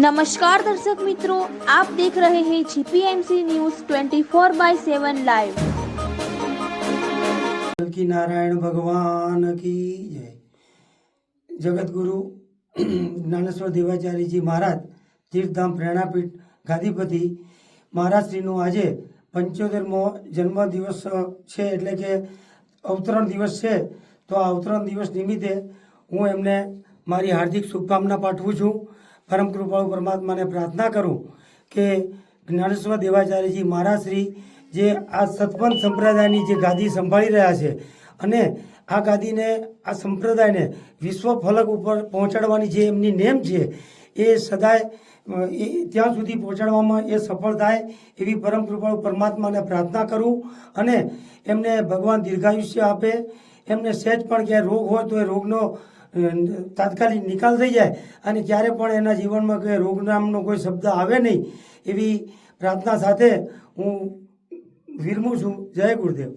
નમસ્કાર દર્શક મિત્રો આપ દેખ રહે હૈ જીપીએમસી ન્યૂઝ 24 બાય 7 લાઈવ કી નારાયણ ભગવાન કી જય જગતગુરુ જ્ઞાનેશ્વર દેવાચાર્યજી મહારાજ તીર્થધામ પ્રેરણાપીઠ ગાદીપતિ મહારાજશ્રીનું આજે પંચોતેરમો જન્મદિવસ છે એટલે કે અવતરણ દિવસ છે. તો આ અવતરણ દિવસ નિમિત્તે હું એમને મારી હાર્દિક શુભકામના પાઠવું છું. પરમ કૃપાળુ પરમાત્માને પ્રાર્થના કરું કે જ્ઞાનેશ્વર દેવાચાર્યજી મહારાજશ્રી જે આ સતપંથ સંપ્રદાયની જે ગાદી સંભાળી રહ્યા છે અને આ ગાદીને, આ સંપ્રદાયને વિશ્વ ફલક ઉપર પહોંચાડવાની જે એમની નેમ છે, એ સદાય એ ત્યાં સુધી પહોંચાડવામાં એ સફળ થાય એવી પરમ કૃપાળુ પરમાત્માને પ્રાર્થના કરું અને એમને ભગવાન દીર્ઘાયુષ્ય આપે. એમને સહેજ પણ ક્યાંય રોગ હોય તો એ રોગનો તાત્કાલિક નિકાલ થઈ જાય અને ક્યારે પણ એના જીવનમાં કોઈ રોગ નામનો કોઈ શબ્દ આવે નહીં એવી પ્રાર્થના સાથે હું વિરમું છું. જય ગુરુદેવ.